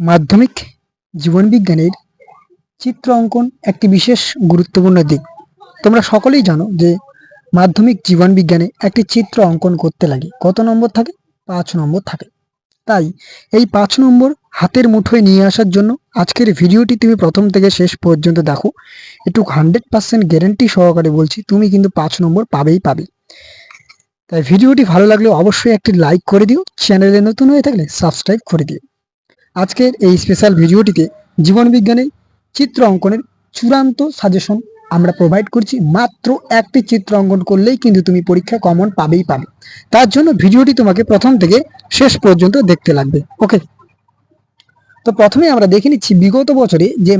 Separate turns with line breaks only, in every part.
মাধ্যমিক জীবনবিজ্ঞানের চিত্র অঙ্কন একটি বিশেষ গুরুত্বপূর্ণ দিক। তোমরা সকলেই জানো যে মাধ্যমিক জীবনবিজ্ঞানে একটি চিত্র অঙ্কন করতে লাগে। কত নম্বর থাকে? পাঁচ নম্বর থাকে। তাই এই পাঁচ নম্বর হাতের মুঠোয় নিয়ে আসার জন্য আজকের ভিডিওটি তুমি প্রথম থেকে শেষ পর্যন্ত দেখো। একটু হান্ড্রেড পার্সেন্ট গ্যারেন্টি সহকারে বলছি, তুমি কিন্তু পাঁচ নম্বর পাবেই পাবে। তাই ভিডিওটি ভালো লাগলে অবশ্যই একটি লাইক করে দিও, চ্যানেলে নতুন হয়ে থাকলে সাবস্ক্রাইব করে দিও। আজকের এই স্পেশাল ভিডিওটিতে জীবনবিজ্ঞানের চিত্র অঙ্কনের চূড়ান্ত সাজেশন আমরা প্রোভাইড করছি। মাত্র একটি চিত্র অঙ্কন করলেই কিন্তু তুমি পরীক্ষা কমন পাবেই পাবে। তার জন্য ভিডিওটি তোমাকে প্রথম থেকে শেষ পর্যন্ত দেখতে লাগবে। ওকে তো প্রথমে আমরা দেখে নিচ্ছি, বিগত বছরে যে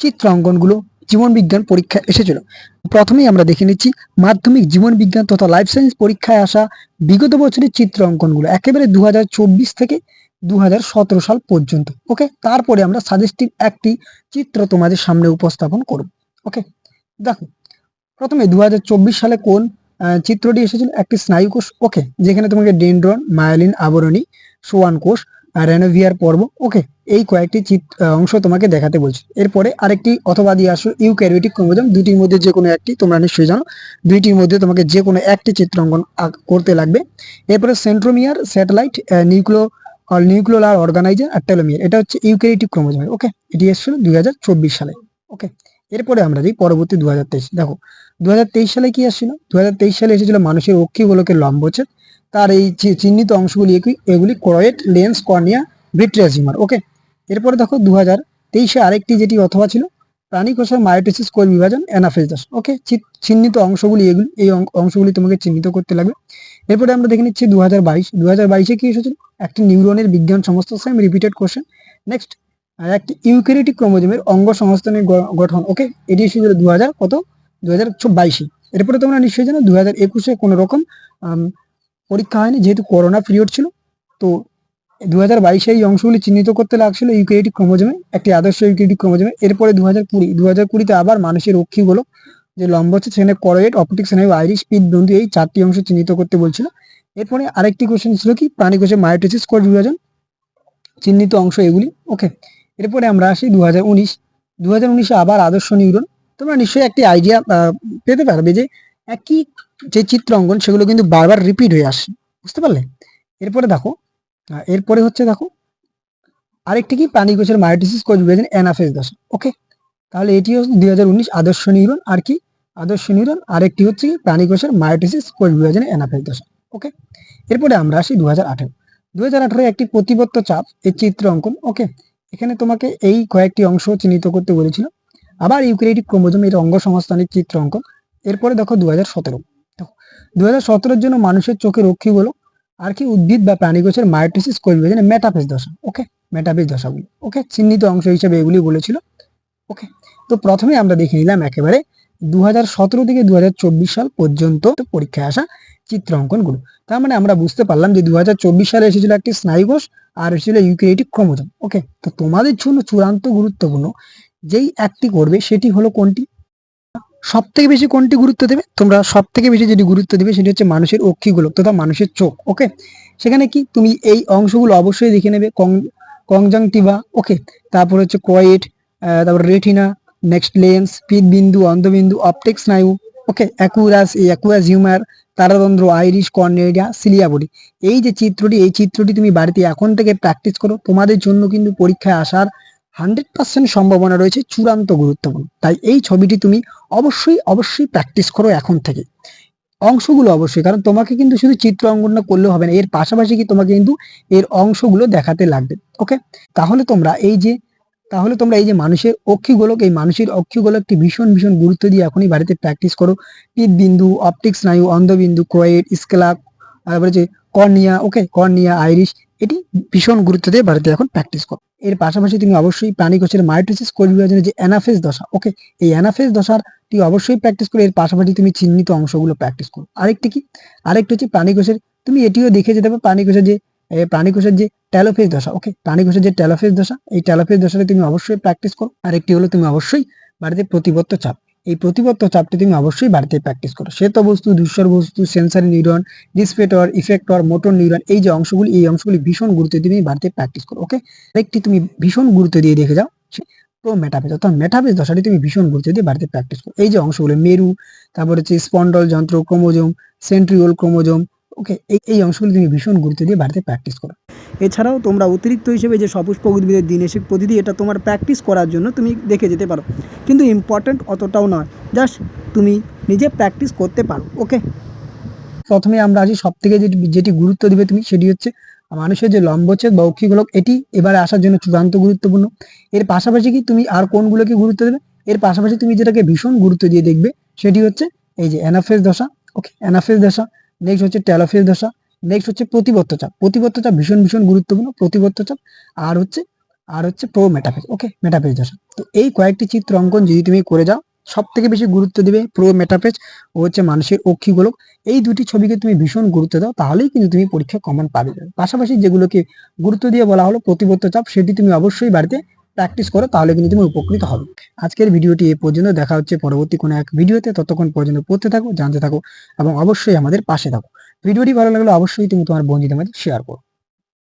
চিত্র অঙ্কনগুলো জীবনবিজ্ঞান পরীক্ষা এসেছিল, প্রথমেই আমরা দেখে নিচ্ছি মাধ্যমিক জীবনবিজ্ঞান তথা লাইফ সায়েন্স পরীক্ষায় আসা বিগত বছরের চিত্র অঙ্কনগুলো। একেবারে দু হাজার চব্বিশ থেকে দু হাজার সতেরো সাল পর্যন্ত ওকে তারপরে আমরা সাজেস্টিভ একটি চিত্র তোমাদের সামনে উপস্থাপন করব ওকে দেখো, প্রথমে দু হাজার চব্বিশ সালে কোন চিত্রটি এসেছিল? একটি স্নায়ু কোষ ওকে যেখানে তোমাকে ডেন্ড্রন, মায়োলিন, আবরণী, সোয়ান কোষ রেনোভিয়ার পর্ব ওকে এই কয়েকটি চিত্র অংশ তোমাকে দেখাতে বলছি। এরপরে আরেকটি অথবা দিয়ে আসো, ইউক্যারিওটিক ক্রোমোজোম দুটির মধ্যে যে কোনো একটি, তোমরা নিশ্চয়ই জানো, দুইটির মধ্যে তোমাকে যে কোনো একটি চিত্রাঙ্কন করতে লাগবে। এরপরে সেন্ট্রোমিয়ার স্যাটেলাইট নিউক্লিও আর অর্গানাইজার আর টেলোমিয়ার এটা হচ্ছে ইউকেরিটিক ক্রোমোজোম, ওকে? এটি এসেছিল দু হাজার চব্বিশ সালে, ওকে? এরপরে আমরা যাই পরবর্তী দু হাজার তেইশ। দেখো, দুই হাজার তেইশ সালে কি আসছিল? দু সালে এসেছিল মানুষের অক্ষিগুলোকে লম্বচ্ছেদ, তার এই চিহ্নিত অংশগুলি এগুলি ক্রয়েট, লেন্স, কর্নিয়া ভিট্রিয়াস ওকে? এরপরে দেখো দু হাজার তেইশে আরেকটি যেটি অথবা ছিল প্রাণী কোষের মায়োটিসিস কোষ বিভাজন অ্যানাফেজ দাস ওকে চিহ্নিত অংশগুলি এগুলি, এই অংশগুলি তোমাকে চিহ্নিত করতে লাগবে। এরপরে আমরা দেখে নিচ্ছি দু হাজার বাইশ। দু হাজার বাইশে কি এসেছিল? একটি নিউরনের বিজ্ঞান সমস্ত সেম রিপিটেড কোশ্চেন নেক্সট একটি ইউক্যারিওটিক ক্রোমোজোমের অঙ্গ সংস্থানের গঠন। ওকে এটি এসেছিল দু হাজার কত? দু হাজার বাইশে। এরপরে তোমরা নিশ্চয়ই জানো দু হাজার একুশে কোনো রকম পরীক্ষা হয়নি, যেহেতু করোনা পিরিয়ড ছিল। তো দু হাজার বাইশে এই অংশগুলি চিহ্নিত করতে লাগছিল ইউক্যারিওটিক ক্রোমোজোমে, একটি আদর্শ ইউক্যারিওটিক ক্রোমোজোমে। এরপরে দু হাজার কুড়ি দু হাজার কুড়িতে আবার মানুষের রক্ষীগুলো যে লম্ব হচ্ছে সেখানে করোয়েট, অপটিক স্নায়ু আইরিশ পিত বন্ধু এই চারটি অংশ চিহ্নিত করতে বলছিল। এরপরে আরেকটি কোশ্চেন ছিল কি? প্রাণী কোষে মায়োটোসিস কোষ বিভাজন চিহ্নিত অংশ এগুলি। ওকে এরপরে আমরা আসি দু হাজার উনিশ। দু হাজার উনিশে আবার আদর্শ নিউরন। তোমরা নিশ্চয়ই একটি আইডিয়া পেতে পারবে যে একই যে চিত্র অঙ্কন সেগুলো কিন্তু বারবার রিপিট হয়ে আসে। বুঝতে পারলে? এরপরে দেখো এরপরে হচ্ছে দেখো, আরেকটি কি? প্রাণী কোষের মায়োটিসিস কোষ বিভাজন অ্যানাফেজ দশা ওকে? তাহলে এটি হচ্ছে দুই হাজার উনিশ আদর্শ নিউরন আর কি? আদর্শ নিউরন, আরেকটি হচ্ছে কি? প্রাণী কোষের মায়োটিসিস কোষ বিভাজনে অ্যানাফেজ দশা ওকে? এরপরে আমরা আসি দু হাজার আঠেরো। একটি প্রতিবত্ত চাপ এর চিত্র অঙ্কন, ওকে? এখানে তোমাকে এই কয়েকটি অংশ চিহ্নিত করতে বলেছিল। আবার ইউক্রেটিক ক্রোমোজোম এর অঙ্গ সংস্থানের চিত্র অঙ্কন। এরপরে দেখো দু হাজার সতেরো। দেখো দু হাজার জন্য মানুষের চোখে রক্ষী রক্ষীগুলো আর কি উদ্ভিদ বা প্রাণী কোষের মায়োটিসিস কোষ বিভাজনে মেটাফেজ দশা ওকে মেটাফেজ দশাগুলি ওকে চিহ্নিত অংশ হিসেবে এগুলি বলেছিল ওকে তো প্রথমে আমরা দেখে নিলাম একেবারে দু হাজার সতেরো থেকে দু হাজার চব্বিশ সাল পর্যন্ত পরীক্ষায় আসা চিত্র অঙ্কনগুলো তার মানে আমরা বুঝতে পারলাম যে দু হাজার চব্বিশ সালে এসেছিল একটি স্নায়ু কোষ আর এসেছিল ইউক্রিয়েটিক ক্রোমোজোম ওকে তো তোমাদের জন্য চূড়ান্ত গুরুত্বপূর্ণ যেই একটি করবে সেটি হলো কোনটি? সব থেকে বেশি কোনটি গুরুত্ব দেবে? তোমরা সব থেকে বেশি যেটি গুরুত্ব দেবে সেটি হচ্ছে মানুষের অক্ষিগোলক তথা মানুষের চোখ ওকে সেখানে কি? তুমি এই অংশগুলো অবশ্যই দেখে নেবে কংজাংটিভা ওকে তারপর হচ্ছে কোয়েট তারপর রেটিনা, নেক্সট লেন্স পিত বিন্দু অন্ধবিন্দু, অপটিক স্নায়ু ওকে অ্যাকুরাস অ্যাকুয়াস হিউমার তারাতন্ত্র আইরিশ কর্নেরিয়া সিলিয়া বডি। এই যে চিত্রটি, এই চিত্রটি তুমি বাড়িতে এখন থেকে প্র্যাকটিস করো। তোমাদের জন্য কিন্তু পরীক্ষায় আসার হান্ড্রেড পার্সেন্ট সম্ভাবনা রয়েছে চূড়ান্ত গুরুত্বপূর্ণ। তাই এই ছবিটি তুমি অবশ্যই অবশ্যই প্র্যাকটিস করো এখন থেকে। অংশগুলো অবশ্যই, কারণ তোমাকে কিন্তু শুধু চিত্র অঙ্কন করলে হবে না, এর পাশাপাশি কি তোমাকে কিন্তু এর অংশগুলো দেখাতে লাগবে। ওকে তাহলে তোমরা এই যে, তাহলে তোমরা এই যে মানুষের অক্ষিগোলক, এই মানুষের অক্ষিগোলকটি ভীষণ ভীষণ গুরুত্ব দিয়ে এখনই বাড়িতে প্র্যাকটিস করো। বিন্দু অপটিক স্নায়ু, অন্ধবিন্দু ক্রয়েট স্কেলাপ তারপরে যে কর্নিয়া ওকে কর্নিয়া, আইরিশ, এটি ভীষণ গুরুত্ব দিয়ে বাড়িতে এখন প্র্যাকটিস করো। এর পাশাপাশি তুমি অবশ্যই প্রাণী কোষের মাইটোসিস কোষ যে অ্যানাফেজ দশা। ওকে, এই অ্যানাফেজ দশাটি অবশ্যই প্র্যাকটিস করো, এর পাশাপাশি তুমি চিহ্নিত অংশগুলো প্র্যাকটিস করো। আরেকটি কি? আরেকটি হচ্ছে প্রাণী কোষের, তুমি এটিও দেখে যেতে পারো প্রাণী কোষের যে প্রাণী কোষের যে ট্যালোফেজ দশা। ওকে, প্রাণী কোষের যে ট্যালোফেজ দশা, এই ট্যালোফেজ দশাটা তুমি অবশ্যই প্র্যাকটিস করো। আরেকটি হলো তুমি অবশ্যই বাড়িতে প্রতিবদ্ধ চাপ। এই প্রতিবত্ত চাপটি তুমি অবশ্যই বাড়িতে প্র্যাকটিস করো। শ্বেত বস্তু, ধূসর বস্তু সেন্সারি নিউরন ডিসপেটর ইফেক্টর মোটর নিউরন এই যে অংশগুলি, এই অংশগুলি ভীষণ গুরুত্ব দিয়ে তুমি বাড়িতে প্র্যাকটিস করো ওকে আরেকটি তুমি ভীষণ গুরুত্ব দিয়ে দেখে যাও প্রো মেটাফেজ অর্থাৎ মেটাফেজ দশাটি তুমি ভীষণ গুরুত্ব দিয়ে বাড়িতে প্র্যাকটিস করো। এই যে অংশগুলো, মেরু, তারপর হচ্ছে স্পন্ডল যন্ত্র, ক্রোমোজোম সেন্ট্রিওল ক্রোমোজোম ওকে এই এই অংশগুলি তুমি ভীষণ গুরুত্ব দিয়ে বাড়িতে প্র্যাকটিস করো।
এছাড়াও তোমরা অতিরিক্ত হিসেবে যে সপুষ্প উদ্ভিদের দিনেশিক প্রতিদিন এটা তোমার প্র্যাকটিস করার জন্য তুমি দেখে যেতে পারো। কিন্তু ইম্পর্ট্যান্ট অতটাও নয় জাস্ট তুমি নিজে প্র্যাকটিস করতে পারো ওকে
প্রথমে আমরা আছি সব থেকে যেটি যেটি গুরুত্ব দিবে তুমি, সেটি হচ্ছে মানুষের যে লম্বচ্ছেদ বা অক্ষিগোলক এটি এবারে আসার জন্য চূড়ান্ত গুরুত্বপূর্ণ। এর পাশাপাশি কি তুমি আর কোনগুলোকে গুরুত্ব দেবে? এর পাশাপাশি তুমি যেটাকে ভীষণ গুরুত্ব দিয়ে দেখবে, সেটি হচ্ছে এই যে অ্যানাফেস দশা ওকে অ্যানাফেস দশা নেক্সট হচ্ছে ট্যালোফেজ দশা নেক্সট হচ্ছে প্রতিবত্ত চাপ। প্রতিবত্ত চাপ ভীষণ ভীষণ গুরুত্বপূর্ণ। প্রতিবত্ত চাপ আর হচ্ছে আর হচ্ছে প্রো মেটাফেজ ওকে মেটাফেজ দশা তো এই কয়েকটি চিত্র অঙ্কন যদি তুমি করে যাও সব থেকে বেশি গুরুত্ব দিবে প্রো মেটাফেজ ও হচ্ছে মানুষের অক্ষিগোলক। এই দুটি ছবিকে তুমি ভীষণ গুরুত্ব দাও, তাহলেই কিন্তু তুমি পরীক্ষায় কমন পাবে। পাশাপাশি যেগুলোকে গুরুত্ব দিয়ে বলা হলো প্রতিবত্ত চাপ, সেটি তুমি অবশ্যই বাড়িতে প্র্যাকটিস করো, তাহলে কিন্তু তুমি উপকৃত হবে। আজকের ভিডিওটি এ পর্যন্ত, দেখা হচ্ছে পরবর্তী কোনো এক ভিডিওতে, ততক্ষণ পর্যন্ত পড়তে থাকো, জানতে থাকো, এবং অবশ্যই আমাদের পাশে থাকো। ভিডিওটি ভালো লাগলে অবশ্যই তুমি তোমার বন্ধুদের মধ্যে শেয়ার করো।